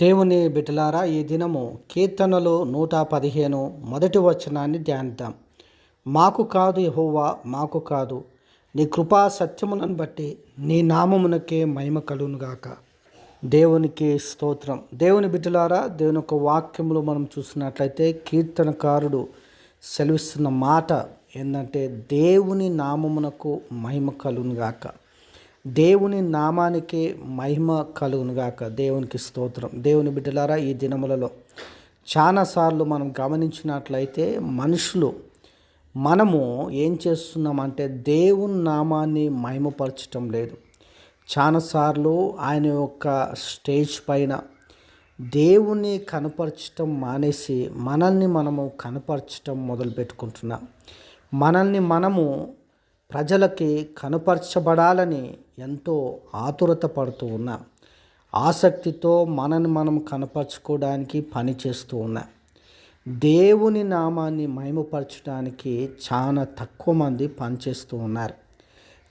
దేవుని బిడ్డలారా ఈ దినము కీర్తనలు నూట పదిహేను మొదటి వచనాన్ని ధ్యానిద్దాం. మాకు కాదు యహోవా మాకు కాదు. నీ కృపా సత్యములను బట్టి నీ నామమునకే మహిమ కలుగునుగాక. దేవునికి స్తోత్రం. దేవుని బిడ్డలారా దేవుని యొక్క వాక్యములు మనం చూసినట్లయితే కీర్తనకారుడు సెలవిస్తున్న మాట ఏంటంటే దేవుని నామమునకు మహిమ కలుగునుగాక. దేవుని నామానికి మహిమ కలుగునుగాక దేవునికి స్తోత్రం. దేవుని బిడ్డలారా ఈ దినములలో చాలాసార్లు మనం గమనించినట్లయితే మనుషులు మనము ఏం చేస్తున్నామంటే దేవుని నామాన్ని మహిమపరచటం లేదు. చాలాసార్లు ఆయన యొక్క స్టేజ్ పైన దేవుని కనపరచటం మానేసి మనల్ని మనము కనపరచటం మొదలు పెట్టుకుంటున్నాం. మనల్ని మనము ప్రజలకి కనపరచబడాలని ఎంతో ఆతురత పడుతూ ఉన్నా. ఆసక్తితో మనని మనం కనపరచుకోవడానికి పని చేస్తూ ఉన్నా. దేవుని నామాన్ని మహిమపరచడానికి చాలా తక్కువ మంది పనిచేస్తూ ఉన్నారు.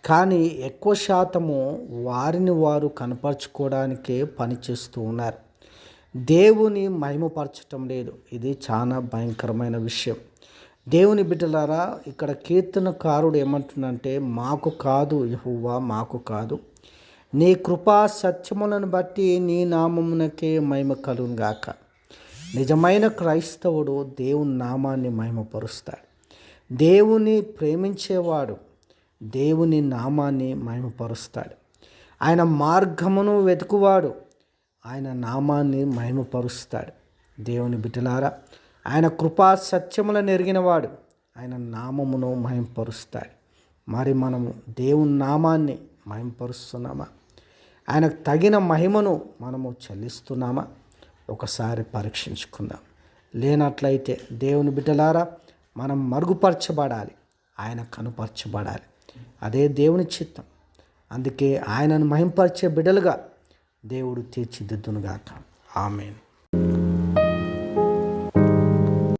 కానీ ఎక్కువ శాతము వారిని వారు కనపరచుకోవడానికే పనిచేస్తూ ఉన్నారు. దేవుని మహిమపరచటం లేదు. ఇది చాలా భయంకరమైన విషయం. దేవుని బిడ్డలారా ఇక్కడ కీర్తనకారుడు ఏమంటుందంటే మాకు కాదు యహువా మాకు కాదు. నీ కృపా సత్యములను బట్టి నీ నామమునకే మహిమ కలుగుగాక నిజమైన క్రైస్తవుడు దేవుని నామాన్ని మహిమపరుస్తాడు. దేవుని ప్రేమించేవాడు దేవుని నామాన్ని మహిమపరుస్తాడు. ఆయన మార్గమును వెతుకువాడు ఆయన నామాన్ని మహిమపరుస్తాడు. దేవుని బిడ్డలారా ఆయన కృపా సత్యములను ఎరిగినవాడు ఆయన నామమును మహింపరుస్తాడు. మరి మనము దేవుని నామాన్ని మహింపరుస్తున్నామా? ఆయనకు తగిన మహిమను మనము చెల్లిస్తున్నామా? ఒకసారి పరీక్షించుకుందాం. లేనట్లయితే దేవుని బిడ్డలారా మనం మరుగుపరచబడాలి. ఆయన కనుపరచబడాలి. అదే దేవుని చిత్తం. అందుకే ఆయనను మహింపరిచే బిడ్డలుగా దేవుడు తీర్చిదిద్దునుగాక. ఆమెను.